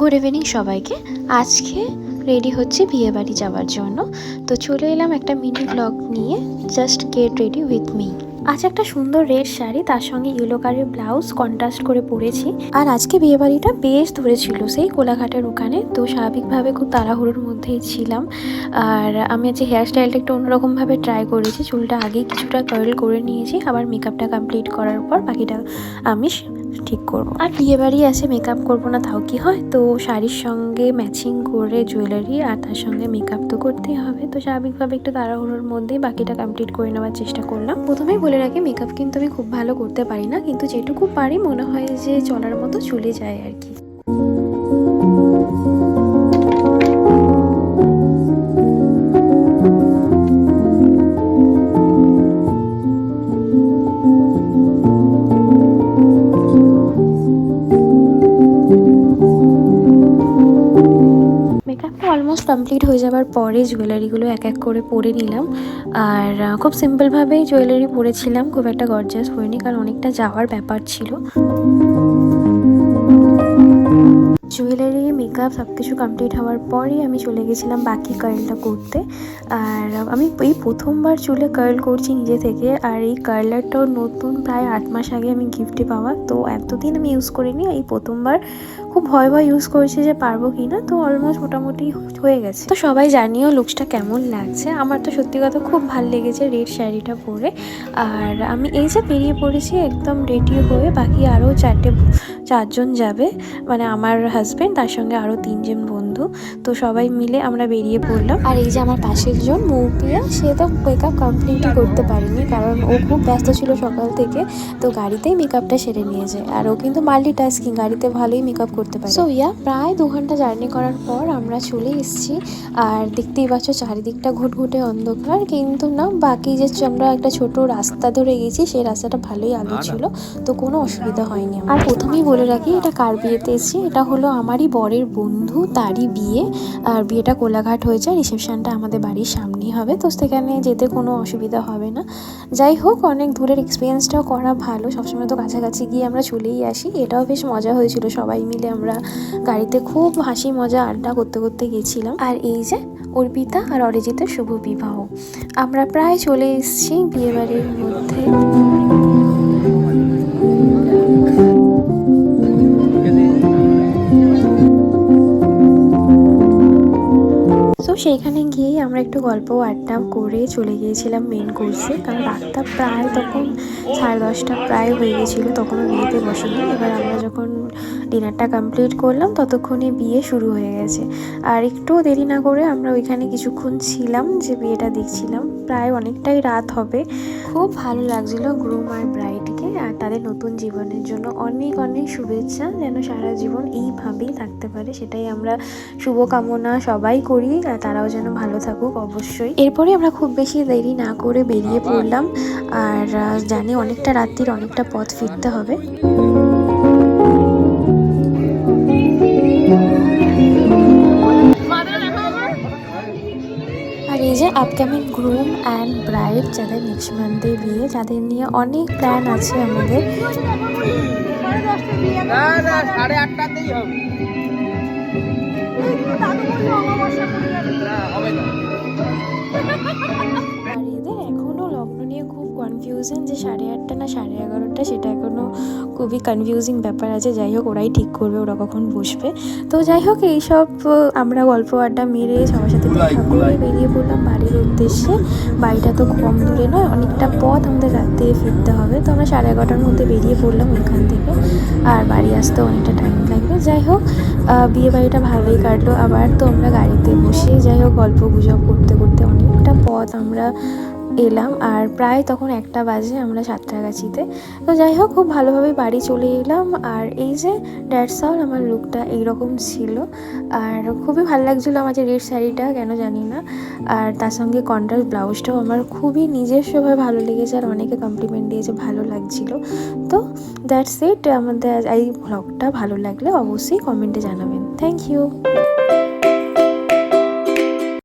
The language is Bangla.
গুড ইভিনিং সবাইকে। আজকে রেডি হচ্ছে বিয়ে বাড়ি যাওয়ার জন্য। তো চলে এলাম একটা মিনি ব্লগ নিয়ে। Just get ready with me আজ একটা সুন্দর রেড শাড়ি, তার সঙ্গে ইয়েলো কালারের ব্লাউজ কন্ট্রাস্ট করে পরেছি। আর আজকে বিয়ে বাড়িটা বেশ দূরে ছিল, সেই কোলাঘাটের ওখানে। তো স্বাভাবিকভাবে খুব তাড়াহুড়োর মধ্যেই ছিলাম। আর আমি আজকে হেয়ার স্টাইলটা একটু অন্যরকমভাবে ট্রাই করেছি। চুলটা আগে কিছুটা কার্ল করে নিয়েছি। আবার মেকআপটা কমপ্লিট করার পর বাকিটা আমি ঠিক করব। আর বিয়ে বাড়ি আছে মেকআপ করব না, তাও কি হয়? তো শাড়ির সঙ্গে ম্যাচিং করে জুয়েলারি আর তার সঙ্গে মেকআপ তো করতেই হবে। তো স্বাভাবিকভাবে একটু তাড়াহুড়োর মধ্যেই বাকিটা কমপ্লিট করে নেওয়ার চেষ্টা করলাম। প্রথমেই বলে রাখি মেকআপ কিন্তু আমি খুব ভালো করতে পারি না। কিন্তু যেটুকু পারি, মনে হয় যে চলার মতো চলে যায় আর কি। অলমোস্ট কমপ্লিট হয়ে যাওয়ার পরে জুয়েলারিগুলো এক এক করে পরে নিলাম। আর খুব সিম্পলভাবেই জুয়েলারি পরেছিলাম, খুব একটা গর্জাস হয়নি কারণ অনেকটা যাওয়ার ব্যাপার ছিল। জুয়েলারি মেকআপ সব কিছু কমপ্লিট হওয়ার পরেই আমি চলে গেছিলাম বাকি কার্লটা করতে। আর, আমি এই প্রথমবার চুলে কার্ল করছি নিজে থেকে আর এই কার্লারটাও নতুন প্রায় আট মাস আগে আমি গিফটে পাওয়া। তো এতদিন আমি ইউজ করিনি, এই প্রথমবার খুব ভয় ভয় ইউজ করছি যে পারব কি না তো অলমোস্ট মোটামুটি হয়ে গেছে। তো সবাই জানিও লুকসটা কেমন লাগছে। আমার তো সত্যি কথা খুব ভালো লেগেছে রেড শাড়িটা পরে। আর আমি এই যে বেরিয়ে পড়েছি একদম রেডি হয়ে, বাকি আরও চারটে চারজন যাবে। মানে আমার হাজব্যান্ড তার সঙ্গে আরও তিনজন বন্ধু। তো সবাই মিলে আমরা বেরিয়ে পড়লাম। আর এই যে আমার পাশের জন, মৌপিয়া, সে তো মেকআপ কমপ্লিটই করতে পারেনি, কারণ ও খুব ব্যস্ত ছিল সকাল থেকে। তো গাড়িতেই মেকআপটা সেরে নিয়েছে। আর ও কিন্তু মাল্টি টাস্কিং গাড়িতে ভালোই মেকআপ করতে পারে। সো ইয়া প্রায় দু ঘণ্টা জার্নি করার পর আমরা চলে এসেছি। আর দেখতেই পাচ্ছ চারিদিকটা ঘুটঘুটে অন্ধকার। কিন্তু না বাকি যে আমরা একটা ছোট রাস্তা ধরে গেছি সেই রাস্তাটা ভালোই আলো ছিল। তো কোনো অসুবিধা হয়নি আর প্রথমেই বলে রাখি এটা কার বিয়েতে এসেছি? এটা হলো আমারই বরের বন্ধু তারই বিয়ে। আর বিয়েটা কোলাঘাট হয়েছে রিসেপশনটা আমাদের বাড়ির সামনেই হবে। তো সেখানে যেতে কোনো অসুবিধা হবে না। যাই হোক অনেক দূরের এক্সপিরিয়েন্সটাও করা ভালো। সবসময় তো কাছাকাছি গিয়ে আমরা চলেই আসি। এটাও বেশ মজা হয়েছিল সবাই মিলে আমরা গাড়িতে খুব হাসি মজা আড্ডা করতে করতে গেছিলাম। আর এই যে অর্পিতা আর অরিজিতের শুভ বিবাহ। আমরা প্রায় চলে এসেছি বিয়েবাড়ির মধ্যে। সেইখানে গিয়েই আমরা একটু গল্প আড্ডা করে চলে গিয়েছিলাম মেন কোর্সে কারণ রাতটা প্রায় তখন, সাড়ে দশটা প্রায় হয়ে গেছিল তখন বিয়েতে বসেনি। এবার আমরা যখন ডিনারটা কমপ্লিট করলাম, ততক্ষণে বিয়ে শুরু হয়ে গেছে। আর একটু দেরি না করে আমরা ওইখানে কিছুক্ষণ ছিলাম যে বিয়েটা দেখছিলাম। প্রায় অনেকটাই রাত হবে। খুব ভালো লাগছিল গ্রুম আর ব্রাইডকে আর তাদের নতুন জীবনের জন্য। অনেক অনেক শুভেচ্ছা যেন সারা জীবন এইভাবেই থাকতে পারে। সেটাই আমরা শুভকামনা সবাই করি আর তারাও যেন ভালো থাকুক অবশ্যই। এরপরে আমরা খুব বেশি দেরি না করে বেরিয়ে পড়লাম। আর জানি অনেকটা রাত্রির অনেকটা পথ ফিরতে হবে। আপকামিং গ্রুম অ্যান্ড ব্রাইড যাদের নেক্সট মান্থে বিয়ে যাদের নিয়ে অনেক প্ল্যান আছে আমাদের। না না সাড়ে আটটাতেই হবে। হবে না। নিয়ে খুব কনফিউশন যে সাড়ে আটটা না সাড়ে এগারোটা সেটা এখনও খুবই কনফিউজিং ব্যাপার আছে। যাই হোক ওরাই ঠিক করবে ওরা কখন বসবে। তো যাই হোক এইসব আমরা গল্প আড্ডা মেরে সবার সাথে দেখা করে বেরিয়ে পড়লাম বাড়ির উদ্দেশ্যে। বাড়িটা তো কম দূরে নয় অনেকটা পথ আমাদের রাত ফিরতে হবে। তো আমরা সাড়ে এগারোটার মধ্যে বেরিয়ে পড়লাম ওইখান থেকে। আর বাড়ি আসতে অনেকটা টাইম লাগবে। যাই হোক বিয়ে বাড়িটা ভালোই কাটলো। আবার তো আমরা গাড়িতে বসে যাই হোক গল্প গুজব করতে করতে অনেকটা পথ আমরা এলাম আর প্রায় তখন একটা বাজে আমরা সাতটাগাছিতে তো যাই হোক, খুব ভালোভাবে বাড়ি চলে এলাম আর এই যে ড্যাটস অল আমার লুকটা এইরকম ছিল। আর খুবই ভালো লাগছিল আমার যে রেড শাড়িটা, কেন জানি না। আর তার সঙ্গে কন্ট্রাস্ট ব্লাউজটাও আমার খুবই নিজস্বভাবে ভালো লেগেছে আর অনেকে কমপ্লিমেন্ট দিয়েছে, ভালো লাগছিল। তো দ্যাটস ইট আমাদের এই ব্লগটা ভালো লাগলে অবশ্যই কমেন্টে জানাবেন। Thank you